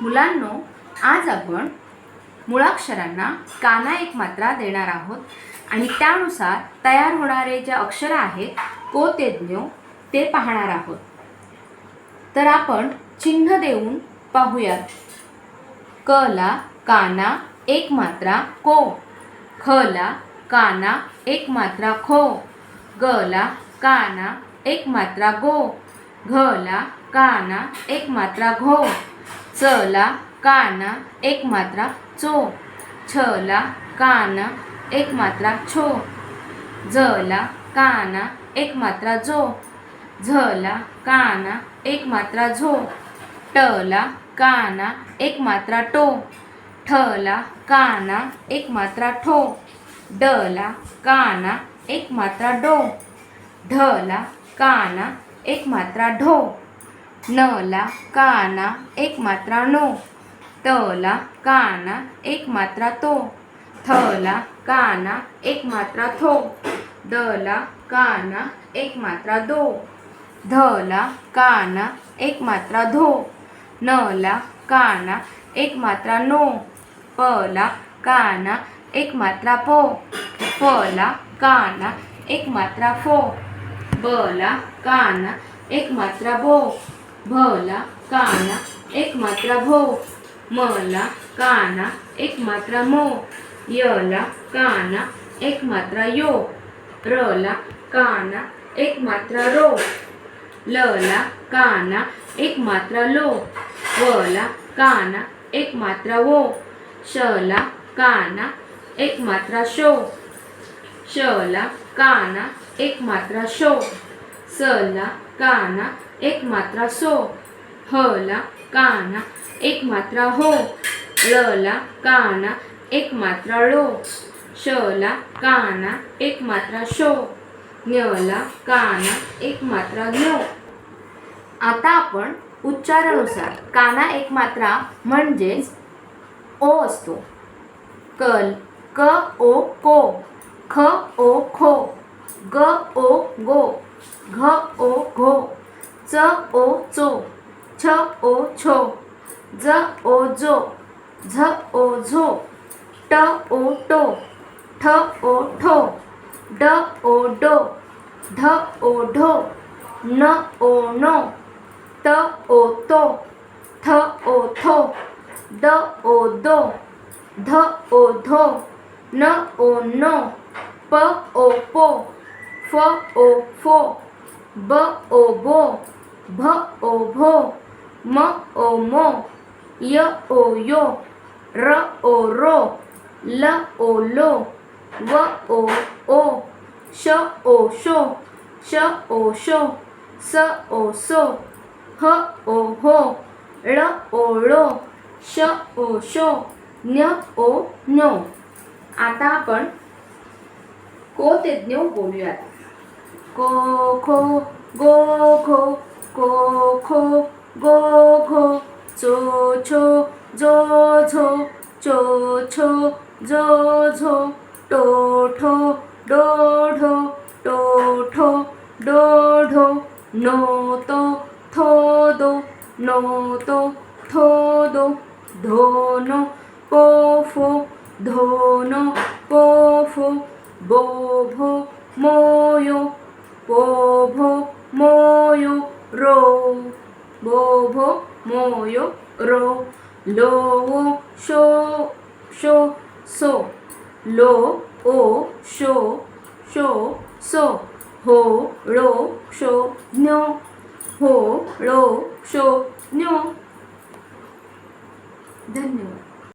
मुलांनो आज आपण मुळाक्षरांना काना एक मात्रा देणार आहोत. आणि त्यानुसार तयार होणारे जे अक्षरं आहेत को ते ज्ञो ते पाहणार आहोत. तर आपण चिन्ह देऊन पाहूयात. क ला काना एक मात्रा को ख ला काना एक मात्रा खो ग ला काना एक मात्रा गो घ ला काना एक मात्रा घो. चला ला काना एक मात्रा चो. छ ला काना एक मात्रा छो. झला ला काना एक मात्रा जो. झ ला काना एक मात्रा झो. ट ला काना एक मात्रा टो. ठ ला काना एक मात्रा ठो. डला ला काना एक मात्रा डो. ढ ला काना एक मात्रा ढो. नला ला काना एक मात्रा नो. त ला काना एक मात्रा तो. थ ला काना एक मात्रा थो. दला ला काना एक मात्रा दो. ध ला काना एक मात्रा धो. नला ला काना एक मात्रा नो. प ला काना एक मात्रा पो. फ ला काना एक मात्रा फो. ब ला काना एक मात्रा बो. भ ला काना एक मात्रा भो म ला काना एक मात्रा मो य ला काना एक मात्रा यो रला ला काना एक मात्रा रो ल ला काना एक मात्रा लो व ला काना एक मात्रा वो श ला काना एक मात्रा शो श ला काना एक मात्रा शो स ला काना एक मात्रा सो ह ला काना एक मात्रा हो ल ला काना एक मात्रा ळो श ला काना एक मात्रा शो ञ ला काना एक मात्रा ज्ञो आता आपण उच्चारानुसार काना एक मात्रा म्हणजेच ओ असतो. कल क ओ को ख ओ खो ग ओ गो घ ओ घो. च ओ चो छ ओ छो ज ओ जो झ ओ झो ट ओ टो ठ ओ ठो ड ओ डो ढ ओ ढो न ओ नो त ओ तो थ ओ थो ड ओ दो ध ओ धो न ओ नो प ओ पो फ ओ फो ब ओ बो भ ओ भो म ओ मो य ओ यो र ओ रो ल ओ लो व ओ ओ श ओ शो श ओ शो स ओ सो ह ओ हो ळ ओ ळो श ओ शो न ओ ञो आता आपण को ते ज्ञ बोलूयात. को खो गो खो को खो गो घो चो छो जो झो चो छो जो झो टो ठो डो ढो टो ठो डो ढो नो तो थो दो नो तो थो दो धो नो पो फो धो नो पो फो बो भो मोयो पो भो मोयो रो बो भो मोयो रो लो वो शो शो सो लो ओ शो शो सो हो ळो शो ज्ञो हो ळो शो ज्ञो धन्यवाद।